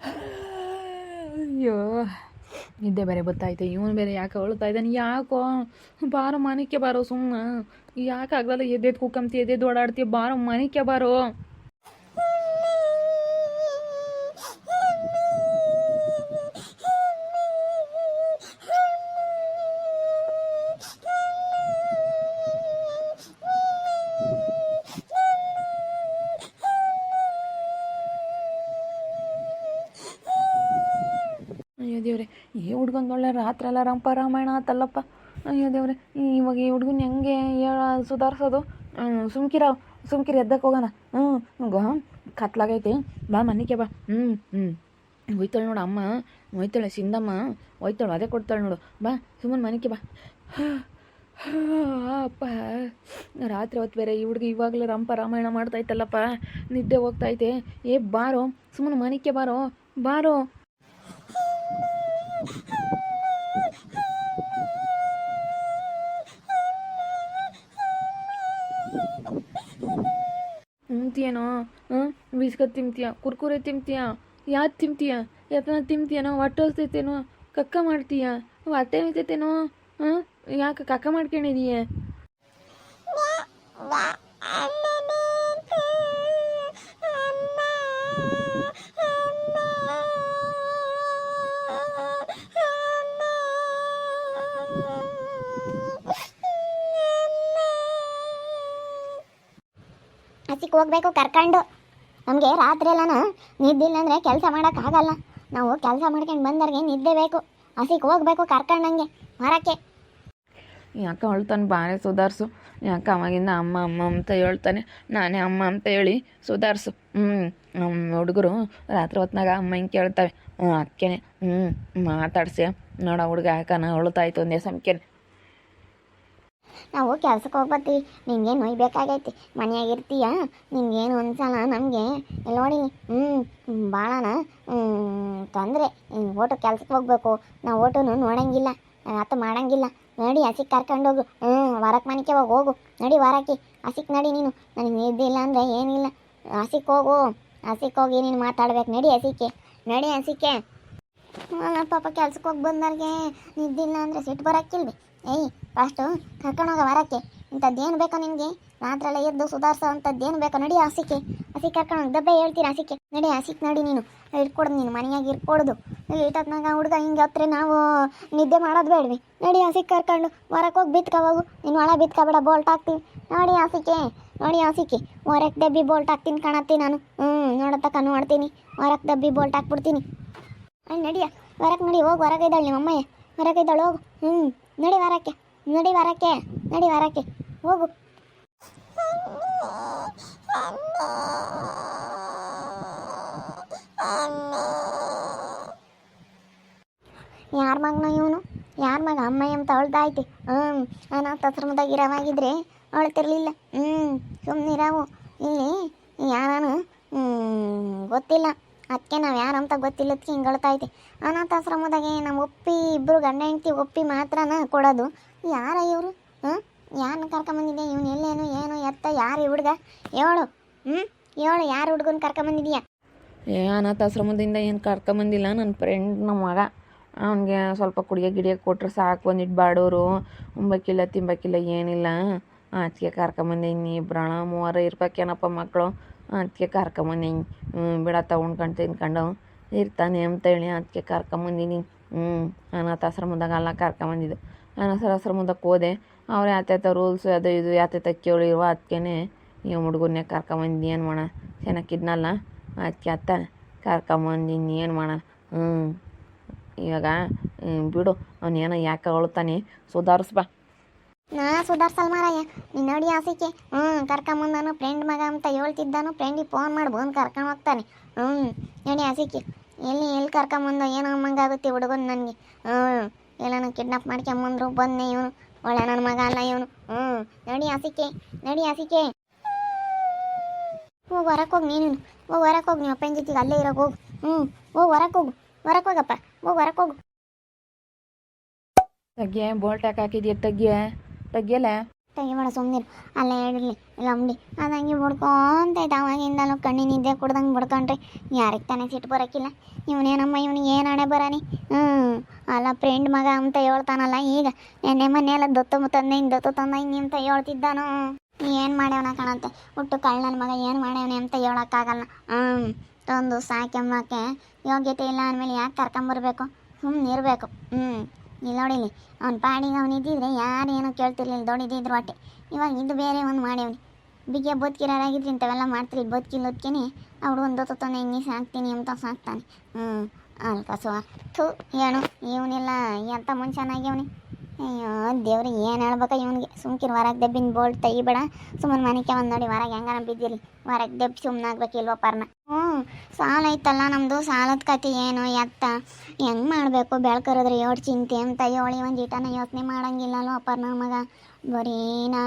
ಅಯ್ಯೋ, ನಿದ್ದೆ ಬೇರೆ ಬರ್ತಾಯ್ತೆ ಇವನು ಬೇರೆ ಯಾಕೆ ಅಳ್ತಾ ಇದ್ದಾನೆ? ಯಾಕೋ? ಬಾರೋ, ಮನೆಗೆ ಬಾರೋ ಸುಮ್ಮನೆ ಯಾಕೆ ಆಗಲ್ಲ ಎದ್ದೆದ್ದು ಕುಕ್ಕಂತಿ ಎದ್ದೆದ್ದು ಓಡಾಡ್ತೀಯ ಬಾರೋ, ಮನೆಗೆ ಬಾರೋ. ಅಯ್ಯೋ ದೇವ್ರೆ, ಈ ಹುಡ್ಗಂಗೆ ಒಳ್ಳೆ ರಾತ್ರಿ ಎಲ್ಲ ರಂಪ ರಾಮಾಯಣ ಆತಲ್ಲಪ್ಪ. ಅಯ್ಯೋ ದೇವ್ರೆ ಇವಾಗ ಈ ಹುಡ್ಗನ್ ಹೆಂಗೆ ಸುಧಾರಿಸೋದು? ಸುಮ್ಕಿರ ಸುಮ್ಕಿರ ಎದ್ದಕ್ಕೆ ಹೋಗೋಣ. ಹ್ಞೂ ಗ ಕತ್ಲಾಗೈತೆ. ಬಾ ಮನೆಗೆ ಬಾ. ಹ್ಞೂ ಹ್ಞೂ ಒಯ್ತಾಳೆ ನೋಡು ಅಮ್ಮ ಒಯ್ತಾಳೆ ಸಿಂದಮ್ಮ ಒಯ್ತಾಳು ಅದೇ ಕೊಡ್ತಾಳೆ ನೋಡು. ಬಾ, ಸುಮ್ಮನೆ ಮನೆಗೆ ಬಾ. ಅಪ್ಪ. ರಾತ್ರಿ ಹೊತ್ತು ಬೇರೆ ಈ ಹುಡುಗಿ ಇವಾಗಲೇ ರಂಪ ರಾಮಾಯಣ ಮಾಡ್ತಾಯ್ತಲ್ಲಪ್ಪ ನಿದ್ದೆ ಹೋಗ್ತಾ ಐತೆ. ಏ, ಬಾರೋ, ಸುಮ್ಮನೆ ಮನಿಕೆ ಬಾರೋ ಬಾರೋ. ತಿಂತೀಯನೋ? ಹ್ಞೂ ಬಿಸ್ಕತ್ ತಿಂತೀಯ? ಕುರ್ಕುರೆ ತಿಂತೀಯ? ಯಾವ್ದು ತಿಂತೀಯ? ಯಾತನ ತಿಂತೀಯನೋ? ಹೊಟ್ಟೆ ಹೊಸ್ತೈತೇನೋ ಕಕ್ಕ ಮಾಡ್ತೀಯ? ಹೊಟ್ಟೆ ನಿಂತೈತೇನೋ ಹ್ಞೂ ಯಾಕೆ ಕಕ್ಕ ಮಾಡ್ಕೊಂಡಿದೀಯ? ಹಸಿಗೆ ಹೋಗ್ಬೇಕು ಕರ್ಕೊಂಡು. ನಮಗೆ ರಾತ್ರಿ ಎಲ್ಲನ ನಿದ್ದೆ ಇಲ್ಲ ಅಂದರೆ ಕೆಲಸ ಮಾಡೋಕ್ಕಾಗಲ್ಲ ನಾವು ಕೆಲಸ ಮಾಡ್ಕೊಂಡು ಬಂದವ್ರಿಗೆ ನಿದ್ದೆ ಬೇಕು. ಹಸಿಗೆ ಹೋಗ್ಬೇಕು ಕರ್ಕೊಂಡಂಗೆ ಹೊರಕ್ಕೆ ಯಾಕೆ ಅಳ್ತಾನೆ ಬಾರೆ ಸುಧಾರಿಸು. ಯಾಕೆ ಅವಾಗಿಂದ ಅಮ್ಮ ಅಮ್ಮ ಅಂತ ಹೇಳ್ತಾನೆ. ನಾನೇ ಅಮ್ಮ ಅಂತ ಹೇಳಿ ಸುಧಾರಿಸು. ಹ್ಞೂ ನಮ್ಮ ಹುಡುಗರು ರಾತ್ರಿ ಹೊತ್ನಾಗ ಅಮ್ಮ ಹಿಂಗೆ ಕೇಳ್ತಾವೆ. ಹ್ಞೂ ಅಕ್ಕೇನೆ ಹ್ಞೂ ಮಾತಾಡ್ಸಿ ನೋಡ ಹುಡುಗ ಯಾಕನ ಅಳ್ತಾಯ್ತು ಒಂದೇ ಸಮಕೆನೆ ನಾವು ಕೆಲ್ಸಕ್ಕೆ ಹೋಗ್ಬರ್ತೀವಿ ನಿಂಗೇನು ಒಯ್ಬೇಕಾಗೈತಿ ಮನ್ಯಾಗ ಇರ್ತೀಯ ಏನು ಅನ್ಸಲ್ಲ ನಮಗೆ? ನೋಡಿ ಹ್ಞೂ ಭಾಳನ ತೊಂದರೆ. ಓಟು ಕೆಲ್ಸಕ್ಕೆ ಹೋಗ್ಬೇಕು. ನಾವು ಓಟುನು ನೋಡಂಗಿಲ್ಲ ಅತ್ತ ಮಾಡಂಗಿಲ್ಲ. ನಡಿ ಹಸಿಗೆ ಕರ್ಕೊಂಡೋಗು ಹ್ಞೂ ವಾರಕ್ಕೆ ಮನೆಗೆ ಹೋಗಿ, ಹೋಗು. ನಡಿ ವಾರಕ್ಕೆ. ಹಸಿಕ್ ನಡಿ ನೀನು. ನನಗೆ ನಿದ್ದಿಲ್ಲ ಅಂದರೆ ಏನಿಲ್ಲ. ಹಸಿಕ್ ಹೋಗು. ಹಸಿಕ್ ಹೋಗಿ ನೀನು ಮಾತಾಡ್ಬೇಕು? ನಡಿ ಹಸಿಕೆ. ನಡಿ ಹಸಿಕೆ. ಪಾಪ ಕೆಲ್ಸಕ್ಕೆ ಹೋಗಿ ಬಂದವ್ರಿಗೆ ನಿದ್ದಿಲ್ಲ ಅಂದರೆ ಸಿಟ್ಟು ಬರೋಕ್ಕಿಲ್ವಿ ಏಯ್ ಫಸ್ಟು ಕರ್ಕೊಂಡೋಗ ವಾರಕ್ಕೆ. ಇಂಥದ್ದೇನು ಬೇಕೋ ನಿನಗೆ? ರಾತ್ರೆಲ್ಲ ಎದ್ದು ಸುಧಾರಿಸೋ ಅಂಥದ್ದೇನು ಬೇಕೋ? ನಡಿ ಹಸಿಕೆ ಹಸಿ ಕರ್ಕೊಂಡೋಗಿ ದಬ್ಬೆ ಹೇಳ್ತೀರ ಹಸಿಕೆ ನಡಿ ಹಸಿಕ್ ನಡಿ ನೀನು. ಇಟ್ಕೊಡೋದು ನೀನು, ಮನೆಯಾಗ ಇಟ್ಕೊಡ್ದು ಇಟ್ಟತ್ನಾಗ ಹುಡುಗ ಹಿಂಗೆ ಹತ್ರ ನಾವು ನಿದ್ದೆ ಮಾಡೋದು ಬೇಡ್ವಿ. ನಡಿ ಹಸಿ ಕರ್ಕೊಂಡು ಹೊರಕ್ಕೆ ಹೋಗಿ ಬಿತ್ಕೋಬು ನೀನು ಒಳ ಬಿತ್ಕೋಬೇಡ, ಬೋಲ್ಟ್ ಹಾಕ್ತೀನಿ. ನೋಡಿ ಹಸಿಕೆ ನೋಡಿ ಹಸಿಕೆ ಹೊರಕ್ಕೆ ಡಬ್ಬಿ ಬೋಲ್ಟ್ ಹಾಕ್ತೀನಿ ಕಾಣತ್ತಿ ನಾನು. ಹ್ಞೂ ನೋಡತಕ್ಕ ನೋಡ್ತೀನಿ. ಹೊರಕ್ಕೆ ಡಬ್ಬಿ ಬೋಲ್ಟ್ ಹಾಕ್ಬಿಡ್ತೀನಿ. ಅಲ್ಲಿ ನಡಿಯ. ಹೊರಕ್ಕೆ ನಡಿ, ಹೋಗಿ. ಹೊರಗೆ ಇದ್ದಾಳೆ ನಿಮ್ಮ ಅಮ್ಮಯ್ಯ ಹೊರಗೆ ಇದ್ದಾಳೆ, ಹೋಗು. ಹ್ಞೂ ನಡಿ ವಾರಕ್ಕೆ. ನಡಿ ಬರಕ್ಕೆ ನಡಿ ಬರಕ್ಕೆ ಹೋಗು. ಯಾರ ಮಗನ ಇವನು? ಯಾರ ಮಗ? ಅಮ್ಮ ಅಂತ ಅಳ್ತಾ ಐತಿ ಹ್ಞೂ ಅನಾಥಾಶ್ರಮದಾಗ ಇರವಾಗಿದ್ರೆ ಅವಳ್ತಿರ್ಲಿಲ್ಲ ಹ್ಞೂ ಸುಮ್ಮನಿರಾವು ಇಲ್ಲಿ ಯಾರು ಗೊತ್ತಿಲ್ಲ. ಅದಕ್ಕೆ ನಾವು ಅಂತ ಗೊತ್ತಿಲ್ಲದಕ್ಕೆ ಹಿಂಗೆ ಅಳ್ತಾ ಐತಿ ಅನಾಥಾಶ್ರಮದಾಗೆ ನಮ್ಮ ಒಪ್ಪಿ ಇಬ್ಬರು ಗಂಡ ಹೆಂಡ್ತಿ ಒಪ್ಪಿ ಮಾತ್ರನ ಕೊಡೋದು. ಯಾರ ಇವರು? ಹ್ಞೂ ಯಾರನ್ನ ಕರ್ಕೊಂಬಂದಿದ್ದೆ ಇವನು ಎಲ್ಲೇನು ಏನು ಎತ್ತ, ಯಾರು ಹುಡುಗ? ಹೇಳು. ಹ್ಞೂ ಹೇಳು, ಯಾರು ಹುಡುಗನ ಕರ್ಕೊಂಬಂದಿದ್ಯಾ ಏ, ಅನಾಥಾಶ್ರಮದಿಂದ ಏನು ಕರ್ಕೊಂಬಂದಿಲ್ಲ ನನ್ನ ಫ್ರೆಂಡ್ ನಮ್ಮ ಮಗ. ಅವನಿಗೆ ಸ್ವಲ್ಪ ಕುಡಿಯ ಗಿಡಿಯೋಕೆ ಕೊಟ್ರೆ ಸಾಕು ಒಂದಿಟ್ಟು ಬಾಡೋರು. ಉಂಬಕ್ಕಿಲ್ಲ ತಿಂಬಕ್ಕಿಲ್ಲ ಏನಿಲ್ಲ. ಅದಕ್ಕೆ ಕರ್ಕೊಂಬಂದಿನಿ ಇಬ್ಬರಣ ಮೂವರ ಇರ್ಬೇಕೇನಪ್ಪ ಮಕ್ಕಳು ಅದಕ್ಕೆ ಕರ್ಕೊಂಬಂದಿನಿ ಬಿಡ ತಗೊಂಡ್ಕೊಂಡು ತಿನ್ಕೊಂಡು ಇರ್ತಾನೆ ಅಂತೇಳಿ ಅದಕ್ಕೆ ಕರ್ಕೊಂಬಂದಿನಿ ಹ್ಞೂ ಅನಾಥಾಶ್ರಮದಾಗ ಎಲ್ಲ ಕರ್ಕೊಂಬಂದಿದ್ದು ಆಶ್ರಮದಾಗ ಹೋದೆ, ಅವ್ರು ಯಾತ್ಯಾತ ರೂಲ್ಸು ಅದು ಇದು ಯಾತ್ಯಾತ ಕೇಳಿರುವ ಅದಕ್ಕೇ ಈ ಹುಡುಗನ್ನೇ ಕರ್ಕೊಂಬಂದಿ ಏನು ಮಾಡೋಣ ಚೆನ್ನಾಗಿದ್ನಲ್ಲ ಅದಕ್ಕೆ ಅತ್ತ ಕರ್ಕೊಂಬಂದಿನಿ ಏನು ಮಾಡೋಣ ಹ್ಞೂ ಇವಾಗ ಬಿಡು ಅವನೇನೋ ಯಾಕೆ ಅಳ್ತಾನೆ ಸುಧಾರಿಸ್ಬಾ. ನಾ ಸುಧಾರ್ಸಲ್ ಮಾರಾಯ ನೀನು ನೋಡಿ ಆಸಿಕೆ ಹ್ಞೂ ಕರ್ಕೊಂಬಂದನು ಫ್ರೆಂಡ್ ಮಗ ಅಂತ ಹೇಳ್ತಿದ್ದಾನು. ಫ್ರೆಂಡಿಗೆ ಫೋನ್ ಮಾಡಿ ಬಂದು ಕರ್ಕೊಂಡು ಹೋಗ್ತಾನೆ. ಹ್ಞೂ ನೋಡಿ ಆಸೆಗೆ ಎಲ್ಲಿ ಎಲ್ಲಿ ಕರ್ಕೊಂಬಂದು ಏನೋ ಆಗುತ್ತೆ ಹುಡುಗನ್ ನನಗೆ. ಹ್ಞೂ ಎಲ್ಲಾನು ಕಿಡ್ನಾಪ್ ಮಾಡ್ಕೊಂಬಂದ್ರು. ಬಂದೆ ಇವನು. ಒಳ್ಳೆ ನನ್ನ ಮಗ ಅಲ್ಲ ಇವನು. ಹ್ಞೂ ನೋಡಿ ಆಸಿಕೆ ನೋಡಿ ಆಸಿಕೆ ಹೋಗಿ ಹೊರಕ್ಕೆ ಹೋಗಿ ನೀನು. ಹೋಗಿ ಹೊರಕ್ಕೆ ಹೋಗಿ ನಿಮ್ಮ ಅಪ್ಪನ ಜೊತೆಗೆ ಅಲ್ಲೇ ಇರೋಕೆ ಹೋಗು. ಹ್ಞೂ ಹೋಗಿ ಹೊರಕ್ಕೆ ಹೋಗು. ಹೊರಕ್ಕೆ ಹೋಗಪ್ಪ. ಹೋಗಿ ಹೊರಕ್ಕೆ ಹೋಗು. ತಗ್ಗೆ ಬೋಲ್ಟ್ ಹಾಕಿದ್ಯ, ತಗ್ಗೆ? ತಗ್ಯಲ್ಲ ತೆಗಿಬೇಡ ಸುಮ್ಮನಿರು ಅಲ್ಲೇ ಹೇಳಿರ್ಲಿ ಇಲ್ಲ ಅದಂಗೆ ಬಡ್ಕೊಂತ ಅವಾಗಿಂದಲೂ ಕಣ್ಣಿ ನಿದ್ದೆ ಕುಡ್ದಂಗೆ ಬಿಡ್ಕೊಂಡ್ರಿ. ಯಾರಿಗೆ ತಾನೇ ಸಿಟ್ಟು ಬರೋಕ್ಕಿಲ್ಲ ಇವನೇನಮ್ಮ, ಇವನಿಗೆ ಏನು ಬರಾನಿ? ಹ್ಞೂ ಅಲ್ಲ ಫ್ರೆಂಡ್ ಮಗ ಅಂತ ಹೇಳ್ತಾನಲ್ಲ ಈಗ. ನೆನ್ನೆ ಮೊನ್ನೆ ಎಲ್ಲ ದತ್ತು ತಂದೆ ದತ್ತು ತಂದ ಅಂತ ಹೇಳ್ತಿದ್ದಾನು? ಏನು ಮಾಡ್ಯವನ ಕಾಣಂತೆ? ಹುಟ್ಟು ಕಳ್ಳನ ಮಗ ಏನು ಮಾಡ್ಯವನೆ ಅಂತ ಹೇಳೋಕ್ಕಾಗಲ್ಲ. ಹ್ಞೂ ತಂದು ಸಾಕೆಮ್ಮಕ್ಕೆ ಯೋಗ್ಯತೆ ಇಲ್ಲ ಅಂದಮೇಲೆ ಯಾಕೆ ಕರ್ಕೊಂಬರ್ಬೇಕು? ಸುಮ್ಮನೆ ಇರಬೇಕು. ಹ್ಞೂ ಇಲ್ಲಿ ನೋಡಿಲಿ ಅವ್ನ ಪಾಡಿಗೆ ಅವ್ನು ಇದ್ದಿದ್ರೆ ಯಾರು ಏನೋ ಕೇಳ್ತಿರ್ಲಿಲ್ಲ ದೊಡ್ಡಿದ್ರು ಹೊಟ್ಟೆ. ಇವಾಗ ಇದು ಬೇರೆ ಒಂದು ಮಾಡ್ಯವನಿ. ಬಿಗ್ಗೆ ಬದುಕಿರೋರಾಗಿದ್ರೆ ಇಂಥವೆಲ್ಲ ಮಾಡ್ತೀರಿ ಬದುಕಿಲ್ಲೋದ್ಕೇನೆ ಅವ್ರು ಒಂದು ತಾನೆ ಹಿಂಗೆ ಸಾಕ್ತೀನಿ ಅಂತ ಸಾಕ್ತಾನೆ. ಹ್ಞೂ ಅಲ್ಲಿ ಕಸುವ ಥೂ ಏನು ಇವನಿಲ್ಲ ಎಂಥ ಮನುಷ್ಯನಾಗ್ಯವನಿ ಅಯ್ಯೋ ದೇವ್ರಿ ಏನು ಹೇಳ್ಬೇಕ? ಇವನಿಗೆ ಸುಮ್ಕಿನ ವಾರಾಗ ದೆಬ್ಬಿನ ಬೋಲ್ಟ್ ತೆಗಿಬೇಡ ಸುಮ್ಮನೆ ಮನೆಗೆ ಒಂದು ನೋಡಿ ಹೊರಗೆ ಹೆಂಗಾರ ಬಿದ್ದಿರಿ? ಹೊರಗೆ ದಬ್ಬ ಸುಮ್ಮನೆ ಆಗ್ಬೇಕಿಲ್ವ ಪರ್ನ? ಹ್ಞೂ, ಸಾಲ ಐತಲ್ಲ ನಮ್ಮದು ಸಾಲದ ಕತೆ ಏನು? ಎತ್ತ? ಹೆಂಗೆ ಮಾಡಬೇಕು? ಬೆಳ್ಕರಿದ್ರೆ ಏಳು ಚಿಂತೆ ಅಂತ ಏಳಿ ಒಂದು ಈಟನ ಯೋಚನೆ ಮಾಡೋಂಗಿಲ್ಲಲ್ವ ಅಪ್ಪರ್ನ ಮಗ? ಬರೀ ನಾ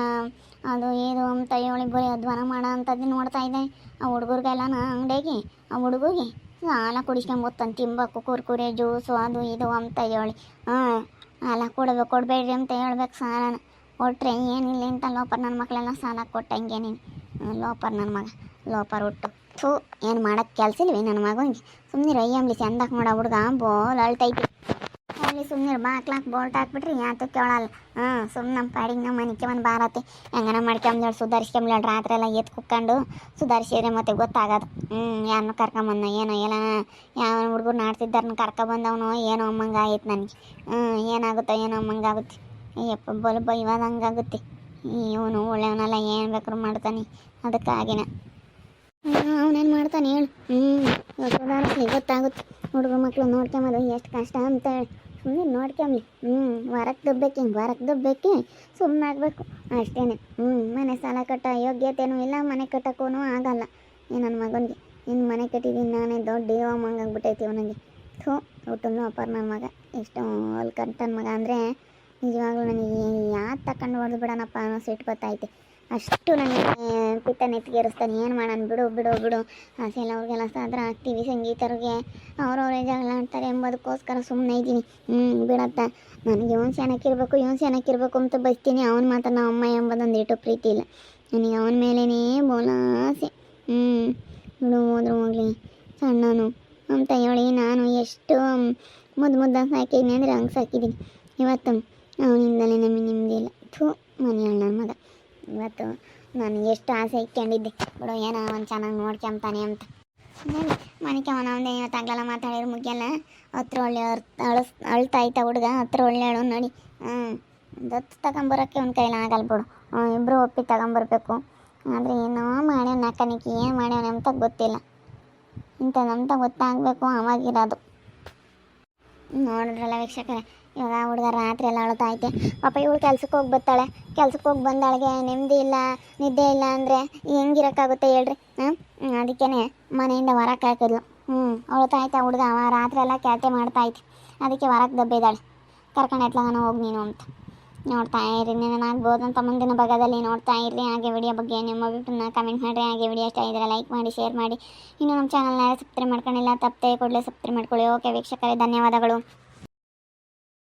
ಅದು ಇದು ಅಂತ ಹೇಳಿ ಬರೀ ಅಧ್ವಾನ ಮಾಡೋ ಅಂಥದ್ದು ನೋಡ್ತಾ ಇದ್ದೆ. ಆ ಹುಡುಗರಿಗೆಲ್ಲ ನಾ ಅಂಗಡಿಗೆ ಆ ಹುಡುಗರಿಗೆ ಸಾಲ ಕುಡಿಸ್ಕೊಂಬತ್ತಾನೆ ತಿನ್ಬೇಕು ಕುರ್ಕುರೆ, ಜ್ಯೂಸು, ಅದು ಇದು ಅಂತ ಹೇಳಿ. ಹಾಂ ಸಾಲ ಕೊಡ್ಬೇಕು, ಕೊಡಬೇಡ್ರಿ ಅಂತ ಹೇಳ್ಬೇಕು ಸಾಲನ. ಕೊಟ್ಟರೆ ಏನಿಲ್ಲ ಅಂತ ಲೋಪರ್ ನನ್ನ ಮಕ್ಕಳೆಲ್ಲ ಸಾಲ ಕೊಟ್ಟಂಗೆ ನೀನು. ಲೋಪರ್ ನನ್ನ ಮಗ. ಲೋಪರ್ ಹುಟ್ಟು. ಥೂ, ಏನು ಮಾಡೋಕ್ಕೆ ಕೆಲಸ ಇಲ್ವಿ ನನ್ನ ಮಗನಿಗೆ ಸುಮ್ಮನೆ ರೈಯಂಬ್ಲಿ ಚಂದಕ್ಕೆ ಮಾಡೋ ಹುಡುಗ. ಬೋಲ್ ಅಳ್ತೈತಿ. ಅಲ್ಲಿ ಸುಮ್ಮನೆ ಬಾಕ್ಲಾಕ್ ಬೋಲ್ಟ್ ಹಾಕ್ಬಿಟ್ರಿ ಯಾತು ಕೇಳಲ್ಲ ಹಾಂ ಸುಮ್ಮನೆ ನಮ್ಮ ಪಾಡಿಗೆ ನಮ್ಮ ಮನೆಗೆ ಒಂದು ಬಾರತ್ತೆ ಹೆಂಗನ ಮಾಡ್ಕೊಂಬ್ಲೇಳು ಸುಧಾರಿಸ್ಕೊಂಬ್ಲೇಳು ರಾತ್ರಿ ಎಲ್ಲ ಎತ್ತು ಕುಕ್ಕೊಂಡು ಸುಧಾರಿಸಿದ್ರೆ ಮತ್ತೆ ಗೊತ್ತಾಗೋದು. ಹ್ಞೂ, ಯಾರನ್ನೂ ಕರ್ಕೊಂಬಂದ ಏನೋ, ಎಲ್ಲ ಯಾವ ಹುಡುಗರು ನಾಡ್ತಿದ್ದಾರನ್ನ ಕರ್ಕೊಬಂದವನು ಏನೋ ಅಮ್ಮಂಗೆ ಆಯ್ತು ನನಗೆ. ಹ್ಞೂ, ಏನಾಗುತ್ತೋ, ಏನೋ ಅಮ್ಮಂಗೆ ಆಗುತ್ತೆ. ಅಯ್ಯಪ್ಪ, ಬಲ್ಬ, ಇವಾಗ ಹಂಗಾಗುತ್ತೆ ಇವನು ಒಳ್ಳೆಯವನಲ್ಲ, ಏನು ಬೇಕಾದ್ರೂ ಮಾಡ್ತಾನೆ. ಅದಕ್ಕಾಗಿನ. ಅವನೇನು ಮಾಡ್ತಾನೆ ಹೇಳು. ಹ್ಞೂ ಸುಧಾರಿಸ್ಲಿ ಗೊತ್ತಾಗುತ್ತೆ. ಹುಡುಗರು ಮಕ್ಕಳು ನೋಡ್ಕೊಂಬೋದು ಎಷ್ಟು ಕಷ್ಟ ಅಂತ ಹೇಳಿ. ಸುಮ್ಮನೆ ನೋಡ್ಕೊಂಬ್ಲಿ ಹ್ಞೂ ಹೊರಕ್ಕೆ ದುಬ್ಬೇಕು ಹಿಂಗೆ ಹೊರಕ್ಕೆ ದುಬ್ಬೇಕೆ ಸುಮ್ಮನೆ ಆಗಬೇಕು. ಅಷ್ಟೇ ಹ್ಞೂ ಮನೆ ಸಾಲ ಕಟ್ಟೋ ಯೋಗ್ಯತೆನೂ ಇಲ್ಲ, ಮನೆ ಕಟ್ಟೋಕ್ಕೂ ಆಗಲ್ಲ. ಏ, ನನ್ನ ಮಗನಿಗೆ. ಇನ್ನು ಮನೆ ಕಟ್ಟಿದ್ದೀನಿ ನಾನೇ ದೊಡ್ಡ ದೇವಮ್ಮಂಗಾಗ್ಬಿಟ್ಟೈತಿ ಅವನಿಗೆ ಥೂ ಊಟನೂ ಅಪ್ಪಾರ ನನ್ನ ಮಗ. ಎಷ್ಟು ಅಲ್ಲಿ ಮಗ ಅಂದರೆ ನಿಜವಾಗ್ಲೂ ನನಗೆ ಯಾರು ತಗೊಂಡು ಹೊಡೆದು ಬಿಡೋಣಪ್ಪ ಅನ್ನೋ ಸಿಟ್ಟು ಬತ್ತೈತೆ ಅಷ್ಟು ನನಗೆ ಪಿತ್ತ ನೆತ್ತಿಗೇರಿಸ್ತಾನೆ ಏನು ಮಾಡೋಣ, ಬಿಡು ಬಿಡು ಬಿಡು. ಆಸೆ ಅವ್ರಿಗೆಲ್ಲ ಸಾದ್ರ ಆಗ್ತೀವಿ ಸಂಗೀತರಿಗೆ. ಅವ್ರವ್ರೇ ಜಗಳ ಆಡ್ತಾರೆ ಎಂಬುದಕ್ಕೋಸ್ಕರ ಸುಮ್ಮನೆ ಇದ್ದೀನಿ. ಹ್ಞೂ ಬಿಡತ್ತ. ನನಗೆ ಇವನು ಚೆನ್ನಾಗಿರ್ಬೇಕು ಇವನು ಚೆನ್ನಾಗಿರ್ಬೇಕು ಅಂತ ಬಯಸ್ತೀನಿ. ಅವನು ಮಾತ್ರ ನಮ್ಮ ಅಮ್ಮ ಎಂಬುದೊಂದು ಇಟ್ಟು ಪ್ರೀತಿ ಇಲ್ಲ. ನನಗೆ ಅವನ ಮೇಲೇ ಬೋಲ ಆಸೆ ಹ್ಞೂ ಬಿಡು, ಹೋದ್ರು ಹೋಗ್ಲಿ. ಸಣ್ಣನು ಅಂತ ಹೇಳಿ ನಾನು ಎಷ್ಟು ಮುದ್ದು ಮುದ್ದಾಗಿ ಸಾಕಿದ್ದೀನಿ ಅಂದರೆ ಹಂಗೆ ಸಾಕಿದ್ದೀನಿ ಇವತ್ತು ಅವನಿಂದಲೇ ನಮಗೆ ನಿಮ್ಮದಿಲ್ಲ ಥೂ ನನ್ನ ಮಗ. ಇವತ್ತು ನಾನು ಎಷ್ಟು ಆಸೆ ಇಟ್ಕೊಂಡಿದ್ದೆ. ಬಿಡು, ಏನೋ ಅವನು ಚೆನ್ನಾಗಿ ನೋಡ್ಕೊಂತಾನೆ ಅಂತ. ಮನೆಗೆ ಅವನ ಇವತ್ತು ಆಗ್ಲೆಲ್ಲ ಮಾತಾಡಿದ್ರೆ ಮುಗಿಯಲ್ಲ. ಹತ್ರ ಒಳ್ಳೆ ಅಳಸ್, ಅಳ್ತಾ ಐತ ಹುಡುಗ, ಹತ್ರ ಒಳ್ಳೆ ಅಳು ನೋಡಿ. ಹ್ಞೂ ದತ್ತು ತಗೊಂಬರೋಕ್ಕೆ ಅವ್ನ ಕೈಲಿ ಆಗಲ್ಲ ಬಿಡು. ಇಬ್ಬರು ಒಪ್ಪಿ ತಗೊಂಬರ್ಬೇಕು. ಆದರೆ ಏನೋ ಮಾಡ್ಯಾವ ನಕ್ಕನಿಕ್ಕೆ ಏನು ಮಾಡ್ಯಾವನೆ ಅಂತ ಗೊತ್ತಿಲ್ಲ. ಇಂಥದಂತ ಗೊತ್ತಾಗಬೇಕು, ಅವಾಗಿರೋದು. ನೋಡಿದ್ರಲ್ಲ ವೀಕ್ಷಕರೇ, ಇವಾಗ ಹುಡುಗ ರಾತ್ರಿ ಎಲ್ಲ ಅಳ್ತಾ ಐತೆ ಪಾಪ ಇವಳು ಕೆಲ್ಸಕ್ಕೆ ಹೋಗಿ ಬರ್ತಾಳೆ ಕೆಲ್ಸಕ್ಕೆ ಹೋಗಿ ಬಂದಾಳಿಗೆ ನೆಮ್ಮದಿ ಇಲ್ಲ, ನಿದ್ದೆ ಇಲ್ಲ ಅಂದರೆ ಹೆಂಗಿರೋಕ್ಕಾಗುತ್ತೆ ಹೇಳ್ರಿ? ಹಾಂ? ಅದಕ್ಕೇ ಮನೆಯಿಂದ ಹೊರಕ್ಕೆ ಹಾಕಿದ್ಲು. ಹ್ಞೂ ಅಳ್ತಾ ಐತೆ ಹುಡುಗ ಅವ ರಾತ್ರಿ ಎಲ್ಲ ಕ್ಯಾತೆ ಮಾಡ್ತಾ ಐತೆ ಅದಕ್ಕೆ ಹೊರಗೆ ದಬ್ಬಿದ್ದಾಳೆ. ಕರ್ಕೊಂಡು ಎತ್ಲಾಗನ ಹೋಗಿ ನೀನು ಅಂತ. ನೋಡ್ತಾ ಇರಿ ಆಗ್ಬೋದು ಅಂತ ಮುಂದಿನ ಭಾಗದಲ್ಲಿ ನೋಡ್ತಾ ಇರಿ ಹಾಗೆ ವಿಡಿಯೋ ಬಗ್ಗೆ ನಿಮ್ಮ ಅಭಿಪ್ರಾಯನ ಕಮೆಂಟ್ ಮಾಡಿರಿ. ಹಾಗೆ ವಿಡಿಯೋ ಇಷ್ಟ ಇದ್ರೆ ಲೈಕ್ ಮಾಡಿ ಶೇರ್ ಮಾಡಿ. ಇನ್ನು ನಮ್ಮ ಚಾನಲ್ನ ಸಬ್ಸ್ಕ್ರೈಬ್ ಮಾಡ್ಕೊಂಡಿಲ್ಲ, ತಪ್ಪದೆ ಕೂಡಲೇ ಸಬ್ಸ್ಕ್ರೈಬ್ ಮಾಡ್ಕೊಳ್ಳಿ. ಓಕೆ ವೀಕ್ಷಕರೇ, ಧನ್ಯವಾದಗಳು.